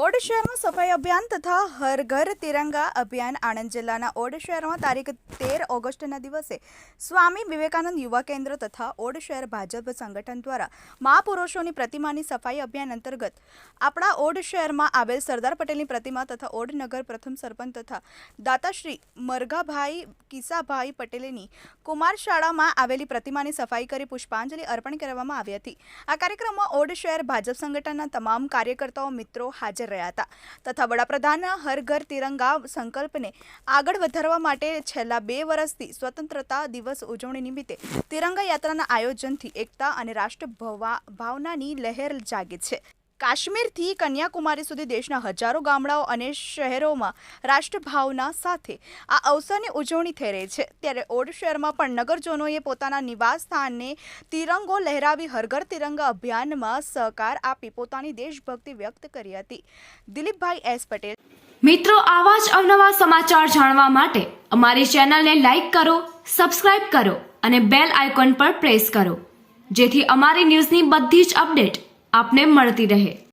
Odd શહેરમાં સફાઈ અભિયાન તથા હર ઘર તિરંગા અભિયાન આણંદ જિલ્લાના ઓડ શહેરમાં તારીખ તેર ઓગસ્ટના દિવસે સ્વામી વિવેકાનંદ યુવા કેન્દ્ર તથા ઓડ શહેર ભાજપ સંગઠન દ્વારા મહાપુરુષોની પ્રતિમાની સફાઈ અભિયાન અંતર્ગત આપણા ઓડ શહેરમાં આવેલ સરદાર પટેલની પ્રતિમા તથા ઓડ નગર પ્રથમ સરપંચ તથા દાતાશ્રી મરઘાભાઈ કિસાભાઈ પટેલની કુમાર શાળામાં આવેલી પ્રતિમાની સફાઈ કરી પુષ્પાંજલિ અર્પણ કરવામાં આવી હતી. આ કાર્યક્રમમાં ઓડ શહેર ભાજપ સંગઠનના તમામ કાર્યકર્તાઓ, મિત્રો, હાજર રહ્યા હતા. તથા વડાપ્રધાનના હર ઘર તિરંગા સંકલ્પને આગળ વધારવા માટે છેલ્લા બે વર્ષથી સ્વતંત્રતા દિવસ ઉજવણી નિમિત્તે તિરંગા યાત્રાના આયોજનથી એકતા અને રાષ્ટ્ર ભવા- ભાવનાની લહેર જાગે છે. કાશ્મીરથી કન્યાકુમારી સુધી દેશના હજારો ગામડાઓ અને શહેરોમાં રાષ્ટ્રભાવના સાથે આ અવસરની ઉજવણી થઈ રહી છે. ત્યારે ઓડ શહેરમાં પણ નગરજનોએ પોતાના નિવાસ સ્થાનને તિરંગો લહેરાવી, હરઘર તિરંગા અભિયાનમાં સહકાર આપી પોતાની દેશભક્તિ વ્યક્ત કરી હતી. દિલીપભાઈ એસ પટેલ. મિત્રો, આવા જ અવનવા સમાચાર જાણવા માટે અમારી ચેનલને લાઈક કરો, સબસ્ક્રાઇબ કરો અને બેલ આઇકોન પર પ્રેસ કરો. જેથી અમારી ન્યૂઝની બધી જ અપડેટ આપને મળતી રહે.